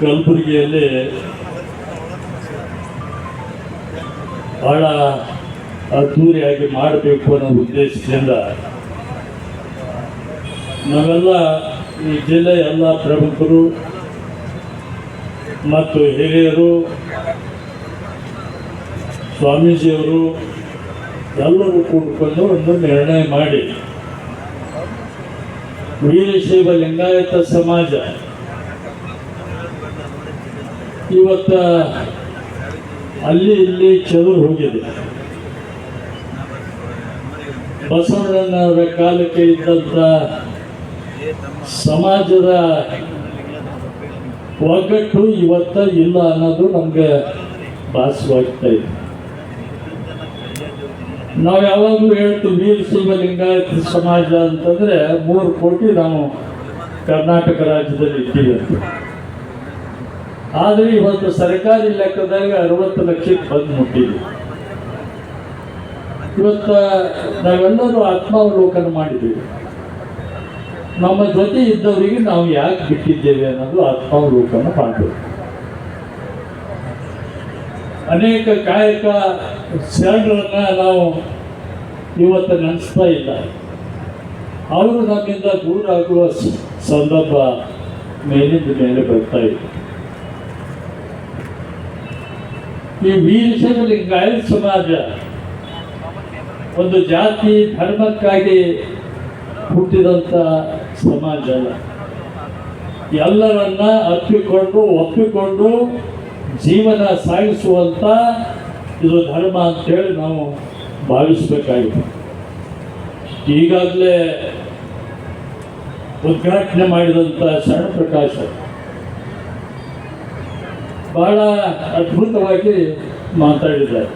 ಕಲಬುರಗಿಯಲ್ಲಿ ಬಹಳ ಅದ್ಧೂರಿಯಾಗಿ ಮಾಡಬೇಕು ಅನ್ನೋ ಉದ್ದೇಶದಿಂದ ನಾವೆಲ್ಲ ಈ ಜಿಲ್ಲೆಯ ಎಲ್ಲ ಪ್ರಮುಖರು ಮತ್ತು ಹಿರಿಯರು, ಸ್ವಾಮೀಜಿಯವರು ಎಲ್ಲರೂ ಕೂಡಿಕೊಂಡು ಒಂದು ನಿರ್ಣಯ ಮಾಡಿ ವೀರಶೈವ ಲಿಂಗಾಯತ ಸಮಾಜ ಇವತ್ತ ಅಲ್ಲಿ ಇಲ್ಲಿ ಚದುರು ಹೋಗಿದೆ. ಬಸವಣ್ಣನವರ ಕಾಲಕ್ಕೆ ಇದ್ದಂತ ಸಮಾಜದ ಒಗ್ಗಟ್ಟು ಇವತ್ತ ಇಲ್ಲ ಅನ್ನೋದು ನಮ್ಗೆ ಭಾಸವಾಗ್ತಾ ಇದೆ. ನಾವು ಯಾವಾಗಲೂ ಹೇಳ್ತೀವಿ ವೀರಶೈವ ಲಿಂಗಾಯತ ಸಮಾಜ ಅಂತಂದ್ರೆ ಮೂರು ಕೋಟಿ ನಾವು ಕರ್ನಾಟಕ ರಾಜ್ಯದಲ್ಲಿ ಇದ್ದೀವಿ ಅಂತ. ಆದರೆ ಇವತ್ತು ಸರ್ಕಾರಿ ಲೆಕ್ಕದಾಗ ಅರವತ್ತು ಲಕ್ಷಕ್ಕೆ ಬಂದು ಮುಟ್ಟಿದೆ. ಇವತ್ತು ನಾವೆಲ್ಲರೂ ಆತ್ಮಾವಲೋಕನ ಮಾಡಿದ್ದೀವಿ. ನಮ್ಮ ಜೊತೆ ಇದ್ದವರಿಗೆ ನಾವು ಯಾಕೆ ಬಿಟ್ಟಿದ್ದೇವೆ ಅನ್ನೋದು ಆತ್ಮಾವಲೋಕನ ಮಾಡಬೇಕು. ಅನೇಕ ಕಾಯಕ ಶರಣರನ್ನ ನಾವು ಇವತ್ತು ನೆನೆಸ್ತಾ ಇಲ್ಲ. ಅವರು ನಮ್ಮಿಂದ ದೂರ ಆಗುವ ಸಂದರ್ಭ ಮೇಲಿಂದ ಮೇಲೆ ಬರ್ತಾ ಇದೆ. ಈ ವೀರಶೈವ ಲಿಂಗಾಯತ ಸಮಾಜ ಒಂದು ಜಾತಿ ಧರ್ಮಕ್ಕಾಗಿ ಹುಟ್ಟಿದಂಥ ಸಮಾಜ ಅಲ್ಲ. ಎಲ್ಲರನ್ನ ಅಪ್ಪಿಕೊಂಡು ಒಪ್ಪಿಕೊಂಡು ಜೀವನ ಸಾಗಿಸುವಂಥ ಇದು ಧರ್ಮ ಅಂತೇಳಿ ನಾವು ಭಾವಿಸಬೇಕಾಗಿದೆ. ಈಗಾಗಲೇ ಉದ್ಘಾಟನೆ ಮಾಡಿದಂಥ ಶರಣ ಪ್ರಕಾಶ ಬಹಳ ಅದ್ಭುತವಾಗಿ ಮಾತಾಡಿದ್ದಾರೆ.